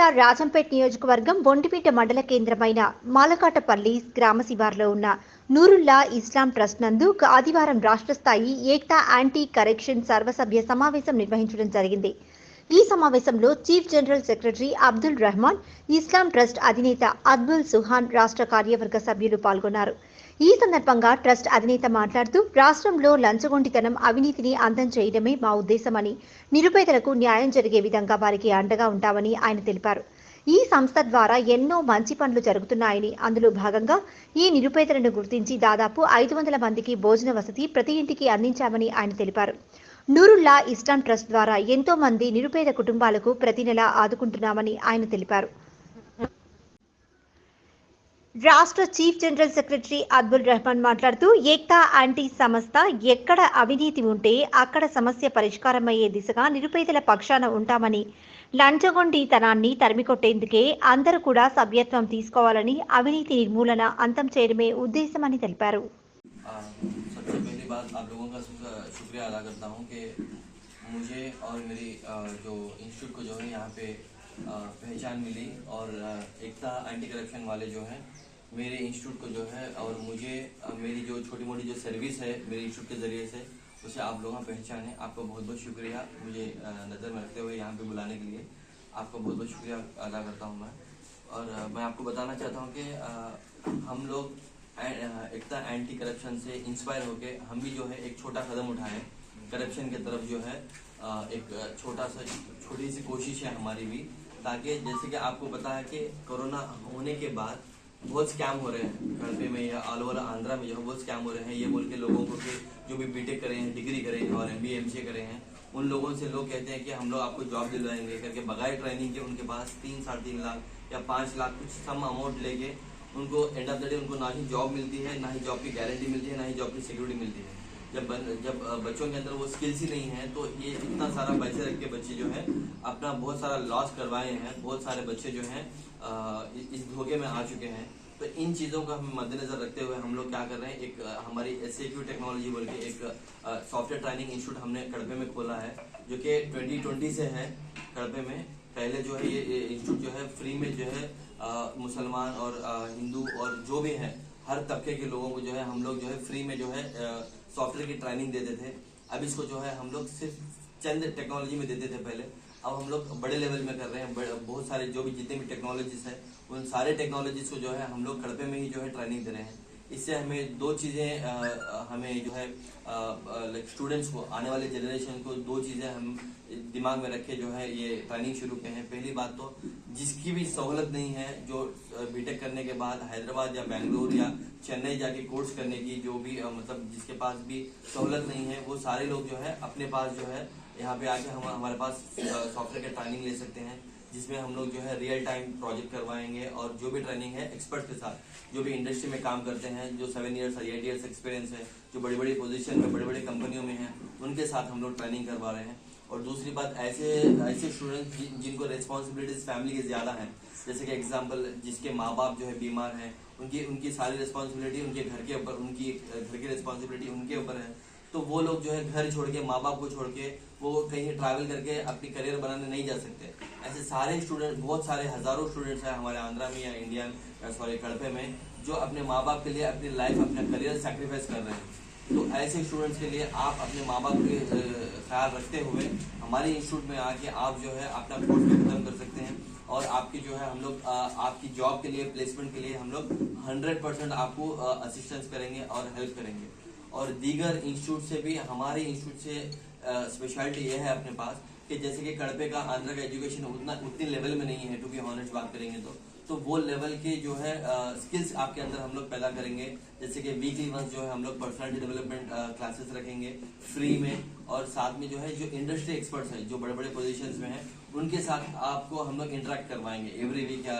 జిల్లా రాజంపేట్ నియోజకవర్గం బొండిపీట మండల కేంద్రమైన మాలకాటపల్లి గ్రామ శివార్లో ఉన్న నూరుల్లా ఇస్లాం ట్రస్ట్ నందు ఆదివారం రాష్ట్ర స్థాయి ఏక్తా యాంటీ కరెక్షన్ సర్వసభ్య సమావేశం నిర్వహించడం జరిగింది. ఈ సమావేశంలో chief general secretary Abdul Rehman Islam trust అధినేత అద్బుల్ సుహాన్ రాష్ట్ర కార్యవర్గ సభ్యులు పాల్గొన్నారు. ఈ సందర్భంగా ట్రస్ట్ అధినేత మాట్లాడుతూ రాష్ట్రంలో లంచగొండితనం అవినీతిని అందం చేయడమే మా ఉద్దేశమని నిరుపేదలకు న్యాయం జరిగే విధంగా వారికి అండగా ఉంటామని ఆయన తెలిపారు. ఈ సంస్థ ద్వారా ఎన్నో మంచి పనులు జరుగుతున్నాయని అందులో భాగంగా ఈ నిరుపేదలను గుర్తించి దాదాపు ఐదు వందల మందికి భోజన వసతి ప్రతి ఇంటికి అందించామని ఆయన తెలిపారు. నూరుల్లా ఇస్లాం ట్రస్ట్ ద్వారా ఎంతో మంది నిరుపేద కుటుంబాలకు ప్రతి నెల ఆదుకుంటున్నామని ఆయన తెలిపారు. రాష్ట్ర chief general secretary Abdul Rehman మాట్లాడుతూ ఏక్తా యాంటీ సంస్థ ఎక్కడ అవినీతి ఉంటే అక్కడ సమస్య పరిష్కారమయ్యే దిశగా నిరుపేదల పక్షాన ఉంటామని లంచగొండితనాన్ని తరిమికొట్టేందుకే అందరూ కూడా సభ్యత్వం తీసుకోవాలని అవినీతి నిర్మూలన అంతం చేయడమే ఉద్దేశమని తెలిపారు आ, सबसे पहली बात आप लोगों का शुक्र- शुक्रिया अदा करता हूँ कि मुझे और मेरी आ, जो इंस्टीट्यूट को जो है यहाँ पे आ, पहचान मिली और एकता एंटी करप्शन वाले जो हैं, मेरे इंस्टीट्यूट को जो है, और मुझे मेरी जो छोटी मोटी जो सर्विस है, मेरे इंस्टीट्यूट के ज़रिए से, उसे आप लोगों पहचान है। आपका बहुत बहुत शुक्रिया मुझे नज़र में रखते हुए यहाँ पे बुलाने के लिए। आपका बहुत बहुत शुक्रिया अदा करता हूँ मैं। और मैं आपको बताना चाहता हूँ कि हम लोग एकता एंटी करप्शन से इंस्पायर होके हम भी जो है एक छोटा कदम उठाए। करप्शन की तरफ़ जो है एक छोटा सा, छोटी सी कोशिश है हमारी भी। ताकि जैसे कि आपको पता है कि कोरोना होने के बाद बहुत स्कैम हो रहे हैं कड़पे में या ऑल ओवर आंध्रा में जो है बहुत स्कैम हो रहे हैं, ये बोल के लोगों को कि जो भी बीटेक करे हैं डिग्री करे हैं और एम बी एम सी करे हैं, उन लोगों से लोग कहते हैं कि हम लोग आपको जॉब दिलवाएँगे करके बगैर ट्रेनिंग के उनके पास तीन साढ़े तीन लाख या पाँच लाख कुछ सम अमाउंट लेके उनको एंड ऑफ़ द डे उनको ना ही जॉब मिलती है, ना ही जॉब की गारंटी मिलती है, ना ही जॉब की सिक्योरिटी मिलती है। जब बन, जब बच्चों के अंदर वो स्किल्स ही नहीं है तो ये इतना सारा पैसे रख के बच्चे जो है अपना बहुत सारा लॉस करवाए हैं बहुत सारे बच्चे जो हैं इस धोखे में आ चुके हैं। तो इन चीज़ों का हम मद्देनजर रखते हुए हम लोग क्या कर रहे हैं एक हमारी एस टेक्नोलॉजी बोल के एक सॉफ्टवेयर ट्रेनिंग इंस्टीट्यूट हमने कड़पे में खोला है जो कि 2020 से है कड़पे में। पहले जो है ये इंस्टीट्यूट जो है फ्री में जो है मुसलमान और हिंदू और जो भी है हर तबके के लोगों को जो है हम लोग जो है फ्री में जो है सॉफ्टवेयर की ट्रेनिंग देते थे अब इसको जो है, हम लोग सिर्फ़ चंद टेक्नोलॉजी में देते थे पहले। अब हम लोग बड़े लेवल में कर रहे हैं बहुत सारे जो भी जितने भी टेक्नोलॉजीज़ है, उन सारे टेक्नोलॉजीज़ को जो है, हम लोग कड़पे में ही जो है ट्रेनिंग दे रहे हैं। इससे हमें दो चीज़ें हमें जो है लाइक स्टूडेंट्स को, आने वाले जनरेशन को दो चीज़ें हम दिमाग में रखे जो है, ये ट्रेनिंग शुरू किए हैं। पहली बात तो जिसकी भी सहूलत नहीं है, जो बीटेक करने के बाद हैदराबाद या बेंगलोर या चेन्नई जाके कोर्स करने की जो भी मतलब जिसके पास भी सहूलत नहीं है, वो सारे लोग जो है, अपने पास जो है, यहाँ पे आके हम, हमारे पास सॉफ्टवेयर का ट्रेनिंग ले सकते हैं, जिसमें हम लोग जो है रियल टाइम प्रोजेक्ट करवाएँगे और जो भी ट्रेनिंग है एक्सपर्ट के साथ, जो भी इंडस्ट्री में काम करते हैं, जो सेवन ईयर्स या एट ईयर्स एक्सपीरियंस है, जो बड़ी बड़ी पोजीशन में बड़ी बड़ी कंपनियों में हैं, उनके साथ हम लोग ट्रेनिंग करवा रहे हैं। और दूसरी बात ऐसे ऐसे स्टूडेंट जिन, जिनको रिस्पॉन्सिबिलिटीज फैमिली की ज़्यादा हैं जैसे कि एग्ज़ाम्पल जिसके माँ बाप जो है बीमार हैं उनकी उनकी सारी रिस्पॉन्सिबिलिटी उनके घर के ऊपर उनकी घर की रिस्पॉन्सिबिलिटी उनके ऊपर है। तो वो लोग जो है घर छोड़ के माँ बाप को छोड़ के वो कहीं ट्रैवल करके अपनी करियर बनाने नहीं जा सकते। ऐसे सारे स्टूडेंट बहुत सारे हज़ारों स्टूडेंट्स हैं हमारे आंध्रा में या इंडिया सॉरी कड़पे में जो अपने माँ बाप के लिए अपनी लाइफ अपना करियर सेक्रीफाइस कर रहे हैं। तो ऐसे स्टूडेंट्स के लिए आप अपने माँ बाप के ख्याल रखते हुए हमारे इंस्टीट्यूट में आके आप जो है अपना कोर्स भी खत्म कर सकते हैं और आपकी जो है हम लोग आपकी जॉब के लिए प्लेसमेंट के लिए हम लोग हंड्रेड परसेंट आपको असिस्टेंस करेंगे और हेल्प करेंगे। और दीगर इंस्टीट्यूट से भी, हमारे इंस्टीट्यूट से स्पेशलिटी ये है अपने पास कि जैसे कि कड़पे का आंध्र का एजुकेशन उतना, उतनी लेवल में नहीं है टू बी ऑनेस्ट बात करेंगे तो। तो वो लेवल के जो है स्किल्स आपके अंदर हम लोग पैदा करेंगे। जैसे कि वीकली वंस जो है, हम लोग पर्सनलिटी डेवलपमेंट क्लासेस रखेंगे फ्री में। और साथ में जो है, जो इंडस्ट्री एक्सपर्ट्स हैं, जो बड़े बड़े पोजीशंस में हैं उनके साथ आपको हम लोग इंटरेक्ट करवाएँगे। एवरी वीक या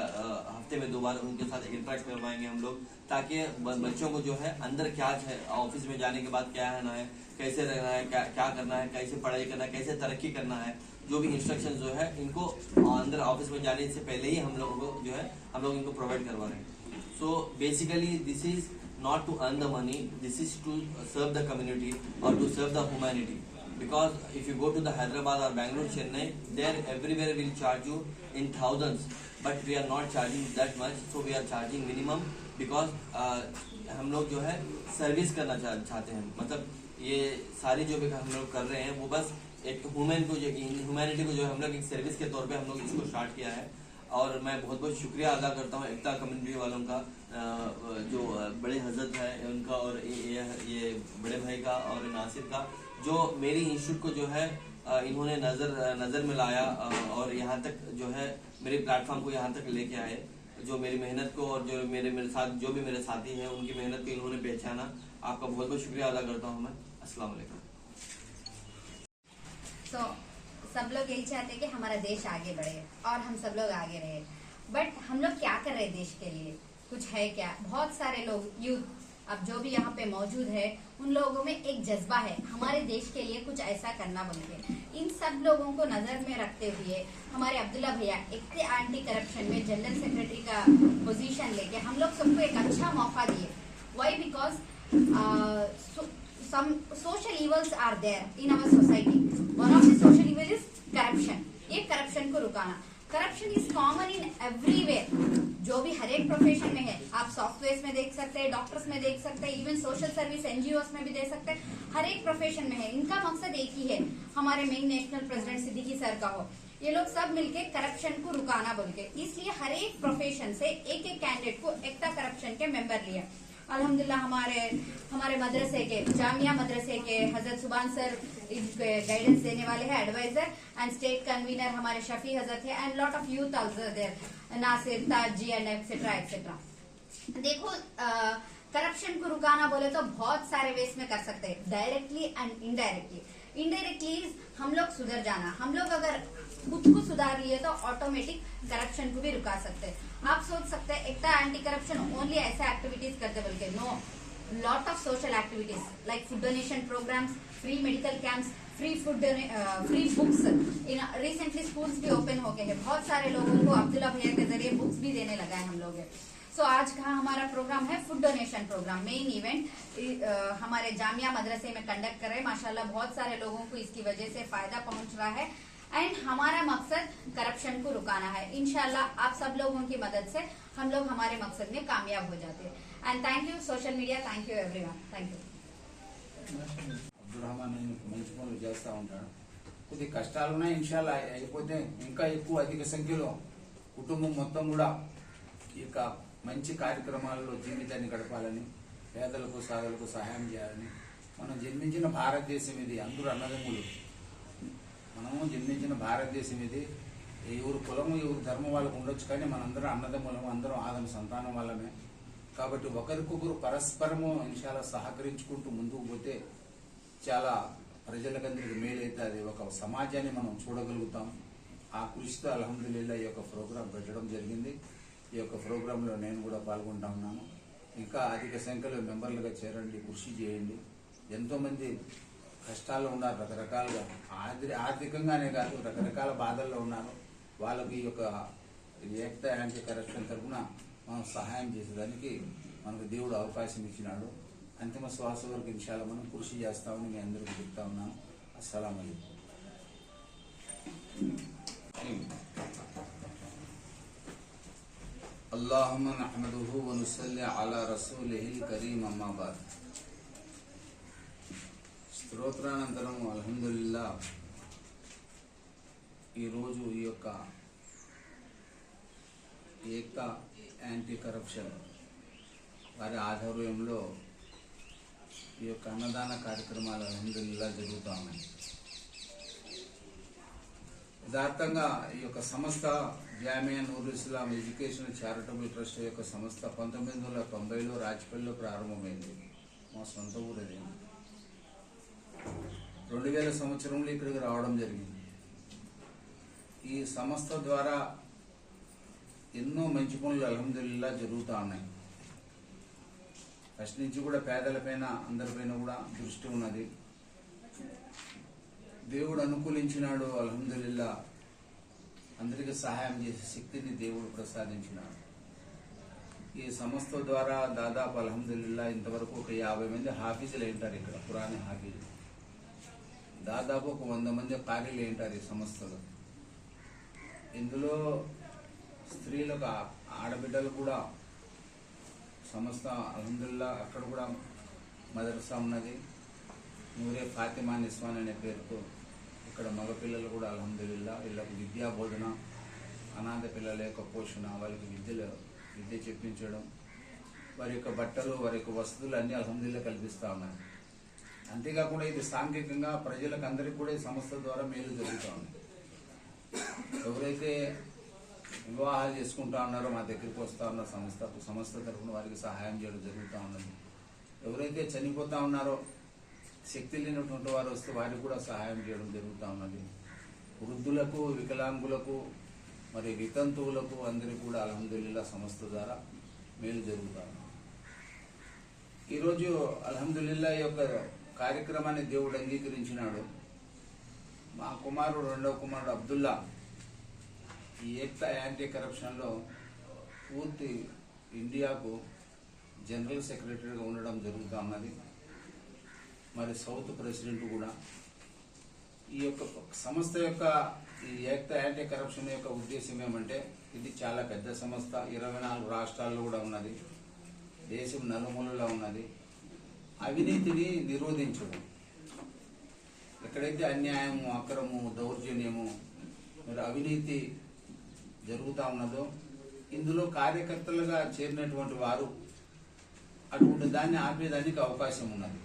हफ़्ते में दो बार उनके साथ इंटरेक्ट करवाएँगे हम लोग, ताकि बच्चों को जो है अंदर क्या है, ऑफ़िस में जाने के बाद क्या रहना है, कैसे रहना है, क्या क्या करना है, कैसे पढ़ाई करना है, कैसे तरक्की करना है, जो भी इंस्ट्रक्शन जो है इनको अंदर ऑफ़िस में जाने से पहले ही हम लोगों को जो है, हम लोग इनको प्रोवाइड करवा रहे हैं। So basically this is not to earn the money this is to serve the community और to serve the humanity. Because if you go to the Hyderabad or Bangalore, Chennai, there everywhere will charge you in thousands, but we are not charging that much, so we are charging minimum because uh, हम लोग जो है service करना चाह, चाहते हैं मतलब ये सारी जो भी हम लोग कर रहे हैं वो बस एक ह्यूमन को जो ह्यूमैनिटी को जो है हम लोग एक सर्विस के तौर पे हम लोग इसको स्टार्ट किया है और मैं बहुत बहुत शुक्रिया अदा करता हूँ एकता कम्युनिटी वालों का जो बड़े हज़रत है उनका और ये- ये बड़े भाई का और नासिर का जो मेरी इंस्टीट्यूट को जो है इन्होंने नज़र नज़र में लाया और यहाँ तक जो है, मेरे प्लेटफॉर्म को यहाँ तक लेके आए। जो मेरी मेहनत को और जो मेरे मेरे साथ, जो भी मेरे साथी हैं, उनकी मेहनत को इन्होंने पहचाना। आपका बहुत बहुत शुक्रिया अदा करता हूँ मैं। अस्सलाम वालेकुम। तो सब लोग यही चाहते हैं कि हमारा देश आगे बढ़े और हम सब लोग आगे रहे। बट हम लोग क्या कर रहे हैं देश के लिए? कुछ है क्या? बहुत सारे लोग यूथ अब जो भी यहाँ पे मौजूद है, उन लोगों में एक जज्बा है। हमारे देश के लिए कुछ ऐसा करना बोल के इन सब लोगों को नज़र में रखते हुए हमारे अब्दुल्ला भैया एक एंटी करप्शन में जनरल सेक्रेटरी का पोजीशन लेके हम लोग सबको एक अच्छा मौका दिए। Why because some social evils are there in our society. One of the social evil is. ये करप्शन को रुकाना। Corruption is common in everywhere जो भी हर एक प्रोफेशन में है, आप सॉफ्टवेयर में देख सकते हैं डॉक्टर्स में देख सकते हैं इवन सोशल सर्विस एनजीओ में भी देख सकते हैं। हर एक प्रोफेशन में है। इनका मकसद एक ही है, हमारे main national president Siddiqui sir का हो। ये लोग सब मिलके करप्शन को रुकाना बोल के। इसलिए हर एक प्रोफेशन से एक एक कैंडिडेट को एकता करप्शन के मेंबर लिया। अल्हम्दुलिल्लाह हमारे हमारे मदरसे के, जामिया मदरसे के हज़रत सुबान सर गाइडेंस देने वाले हैं एडवाइजर एंड स्टेट कन्वीनर हमारे शफी हज़रत है and lot of youth there Nasir, Taj and etcetera etcetera देखो करप्शन को रुकाना बोले तो बहुत सारे वेस में कर सकते हैं डायरेक्टली एंड इनडायरेक्टली इनडायरेक्टली हम लोग सुधर जाना, हम लोग अगर खुद को सुधार लिए तो ऑटोमेटिक करप्शन को भी रुका सकते हैं। आप सोच सकते हैं, एकता एंटी करप्शन ओनली ऐसे एक्टिविटीज़ करते, बल्कि no lot of social activities like food donation programs free medical camps free food free books in recently schools भी ओपन हो गए हैं, बहुत सारे लोगों को अब्दुल्ला भैया के ज़रिए बुक्स भी देने लगा है हम लोग। सो आज का हमारा प्रोग्राम है food donation program main event हमारे जामिया मदरसे में कंडक्ट कर रहे हैं। माशाल्लाह बहुत सारे लोगों को इसकी वजह से फ़ायदा पहुँच रहा है। एंड हमारा मकसद करप्शन को रुकाना है इनशाला आप सब लोगों की मदद से हम लोग हमारे मकसद में कामयाब हो जाते हैं and thank you social media thank you everyone thank you Abdul Rahman మంచి పనులు చేస్తూ ఉంటాడు కొద్ది కష్టాలు ఉన్నాయి ఇన్షాల్లా అయిపోతే ఇంకా ఎక్కువ అధిక సంఖ్యలో కుటుంబం మొత్తం కూడా ఈ యొక్క మంచి కార్యక్రమాల్లో జీవితాన్ని గడపాలని పేదలకు సాధులకు సహాయం చేయాలని మనం జన్మించిన భారతదేశం ఇది అందరూ అన్నదమ్ములు మనము జన్మించిన భారతదేశం ఇది. ఎవరు కులము ఎవరు ధర్మం వాళ్ళకు ఉండొచ్చు కానీ మనందరం అన్నదమ్ములము అందరం ఆదమ సంతానం వాళ్ళమే. కాబట్టి ఒకరికొకరు పరస్పరము ఇన్షాల సహకరించుకుంటూ ముందుకు పోతే చాలా ప్రజలకందరికి అది ఒక సమాజాన్ని మనం చూడగలుగుతాం. ఆ కృషితో అల్హమ్దుల్లా ఈ యొక్క ప్రోగ్రాం పెట్టడం జరిగింది. ఈ యొక్క ప్రోగ్రాంలో నేను కూడా పాల్గొంటా ఉన్నాను. ఇంకా అధిక సంఖ్యలో మెంబర్లుగా చేరండి కృషి చేయండి. ఎంతోమంది కష్టాల్లో ఉన్నారు రకరకాలుగా ఆర్థి ఆర్థికంగానే కాదు రకరకాల బాధల్లో ఉన్నారు వాళ్ళకి ఈ యొక్క ఏకత యాంటీ కరప్షన్ తరఫున మనం సహాయం చేసేదానికి మనకు దేవుడు అవకాశం ఇచ్చినాడు అంతిమ శ్వాస వరకు ఇన్షాల్లో మనం కృషి చేస్తామని మీ అందరికీ చెప్తా ఉన్నాను అస్సలం اللهم نحمده ونصلي على رسوله الكريم أما بعد స్తోత్రానంతరం అల్హమ్దుల్లా ఈరోజు ఈ యొక్క ఏక యాంటీ కరప్షన్ వారి ఆధ్వర్యంలో ఈ యొక్క అన్నదాన కార్యక్రమాలు అల్హమ్దుల్లా జరుగుతూ ఉన్నాయి. యథార్థంగా ఈ యొక్క సంస్థ జామియా నూరు ఇస్లాం ఎడ్యుకేషన్ చారిటబుల్ ట్రస్ట్ యొక్క సంస్థ పంతొమ్మిది వందల తొంభైలో రాజపల్లిలో ప్రారంభమైంది. మా సొంత ఊరు రెండు వేల సంవత్సరంలో ఇక్కడికి రావడం జరిగింది. ఈ సంస్థ ద్వారా ఎన్నో మంచి పనులు అలహదుల్లా జరుగుతూ ఉన్నాయి. ఫస్ట్ నుంచి కూడా పేదలపైన అందరిపైన కూడా దృష్టి ఉన్నది. దేవుడు అనుకూలించినాడు అల్హమ్దుల్లా అందరికీ సహాయం చేసే శక్తిని దేవుడు ప్రసాదించినాడు. ఈ సంస్థ ద్వారా దాదాపు అలహదుల్లా ఇంతవరకు ఒక యాభై మంది హాఫీజులు ఉంటారు ఇక్కడ పురాణ హాఫీజులు. దాదాపు ఒక వంద మంది కార్యలు ఏంటారు ఈ సంస్థలో? ఇందులో స్త్రీలకు ఆడబిడ్డలు కూడా సంస్థ అల్హమ్దుల్లా అక్కడ కూడా మదర్సా ఉన్నది. నూరే ఫాతిమా నిస్వాన్ అనే పేరుతో ఇక్కడ మగపిల్లలు కూడా అల్హమ్దుల్లా వీళ్ళకు విద్యా బోధన అనాథ పిల్లల యొక్క పోషణ వాళ్ళకి విద్యలు విద్య చెప్పించడం వారి యొక్క బట్టలు వారి యొక్క వసతులు అన్నీ అల్హమ్దుల్లా కల్పిస్తూ ఉన్నాయి అంతేకాకుండా ఇది సాంఘికంగా ప్రజలకు అందరికీ కూడా ఈ సంస్థ ద్వారా మేలు జరుగుతూ ఉంది. ఎవరైతే వివాహాలు చేసుకుంటా ఉన్నారో మా దగ్గరికి వస్తా ఉన్న సంస్థ సంస్థ తరఫున వారికి సహాయం చేయడం జరుగుతూ ఉన్నది. ఎవరైతే చనిపోతా ఉన్నారో శక్తి లేనటువంటి వారు వస్తే వారికి కూడా సహాయం చేయడం జరుగుతూ ఉన్నది. వృద్ధులకు వికలాంగులకు మరి వితంతువులకు అందరికీ కూడా అలహదుల్లా సంస్థ ద్వారా మేలు జరుగుతూ ఉన్నారు ఈరోజు అలహదుల్లా యొక్క కార్యక్రమాన్ని దేవుడు అంగీకరించినాడు. మా కుమారుడు రెండవ కుమారుడు అబ్దుల్లా ఈ ఏక్తా యాంటీ కరప్షన్లో పూర్తి ఇండియాకు జనరల్ సెక్రటరీగా ఉండడం జరుగుతూ ఉన్నది. మరి సౌత్ ప్రెసిడెంట్ కూడా. ఈ యొక్క సంస్థ యొక్క ఈ ఏక్త యాంటీ కరప్షన్ యొక్క ఉద్దేశం ఏమంటే ఇది చాలా పెద్ద సంస్థ. ఇరవై నాలుగు రాష్ట్రాల్లో కూడా ఉన్నది. దేశం నలుమూలలో ఉన్నది. అవినీతిని నిరోధించడం ఎక్కడైతే అన్యాయము అక్రము దౌర్జన్యము మరి అవినీతి జరుగుతూ ఉన్నదో ఇందులో కార్యకర్తలుగా చేరినటువంటి వారు అటువంటి దాన్ని ఆపేదానికి అవకాశం ఉన్నది.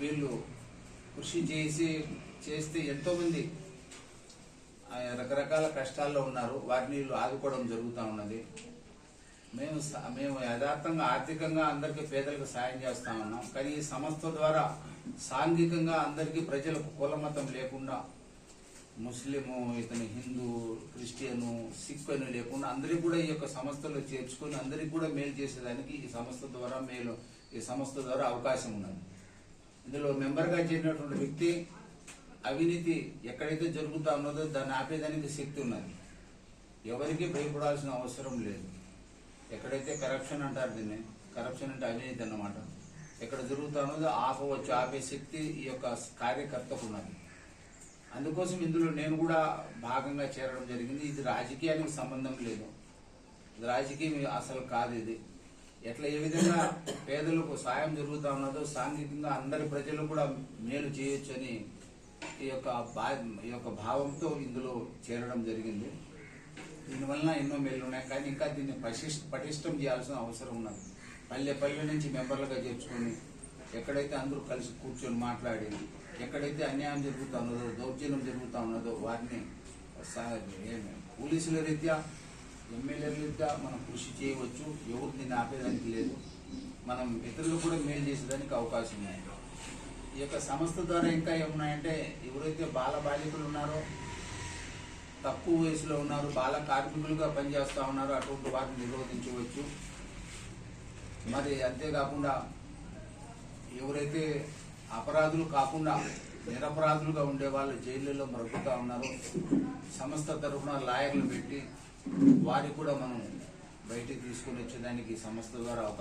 వీళ్ళు కృషి చేసి చేస్తే ఎంతోమంది ఆ, రకరకాల కష్టాల్లో ఉన్నారు. వారిని వీళ్ళు ఆదుకోవడం జరుగుతూ ఉన్నది. మేము స- మేము యథార్థంగా ఆర్థికంగా అందరికీ పేదలకు సాయం చేస్తా ఉన్నాం. కానీ ఈ సంస్థ ద్వారా సాంఘికంగా అందరికీ ప్రజలకు కుల మతం లేకుండా ముస్లిము ఇతను హిందూ క్రిస్టియను సిక్ అని లేకుండా అందరికీ కూడా ఈ యొక్క సంస్థలో చేర్చుకొని అందరికీ కూడా మేలు చేసేదానికి ఈ సంస్థ ద్వారా మేలు ఈ సంస్థ ద్వారా అవకాశం ఉన్నది. ఇందులో మెంబర్గా చేరినటువంటి వ్యక్తి అవినీతి ఎక్కడైతే జరుగుతా ఉన్నదో దాన్ని ఆపేదానికి శక్తి ఉన్నది. ఎవరికి భయపడాల్సిన అవసరం లేదు. ఎక్కడైతే కరప్షన్ అంటారు దీన్ని. కరప్షన్ అంటే అవినీతి అన్నమాట. ఎక్కడ జరుగుతా ఉన్నదో ఆపవచ్చు ఆపే శక్తి ఈ యొక్క కార్యకర్తకు ఉన్నది. అందుకోసం ఇందులో నేను కూడా భాగంగా చేరడం జరిగింది. ఇది రాజకీయానికి సంబంధం లేదు. రాజకీయం అసలు కాదు ఇది. ఎట్లా ఏ విధంగా పేదలకు సాయం జరుగుతూ ఉన్నదో సాంఘికంగా అందరి ప్రజలు కూడా మేలు చేయొచ్చు అని ఈ యొక్క భా ఈ యొక్క భావంతో ఇందులో చేరడం జరిగింది. దీనివల్ల ఎన్నో మేలు ఉన్నాయి కానీ ఇంకా దీన్ని పటిష్ట పటిష్టం చేయాల్సిన అవసరం ఉన్నది. పల్లె పల్లె నుంచి మెంబర్లుగా చేర్చుకొని ఎక్కడైతే అందరూ కలిసి కూర్చొని మాట్లాడి ఎక్కడైతే అన్యాయం జరుగుతూ ఉన్నదో దౌర్జన్యం జరుగుతూ ఉన్నదో వారిని పోలీసుల రీత్యా ఎమ్మెల్యేల రీత్యా మనం కృషి చేయవచ్చు. ఎవరు దీన్ని ఆపేదానికి లేదు. మనం ఇతరులు కూడా మేలు చేసేదానికి అవకాశం ఉంది. ఈ యొక్క సంస్థ ద్వారా ఇంకా ఏమున్నాయంటే ఎవరైతే బాల బాలికలు ఉన్నారో తక్కువ వయసులో ఉన్నారు బాల కార్మికులుగా పనిచేస్తూ ఉన్నారు అటువంటి వారిని నిరోధించవచ్చు మరి అంతేకాకుండా ఎవరైతే అపరాధులు కాకుండా నిరపరాధులుగా ఉండే వాళ్ళు జైళ్ళలో మరుగుతూ ఉన్నారు సంస్థ తరఫున లాయర్లు పెట్టి వారికి కూడా మనం బయటికి తీసుకుని వచ్చేదానికి సంస్థ ద్వారా అవకాశం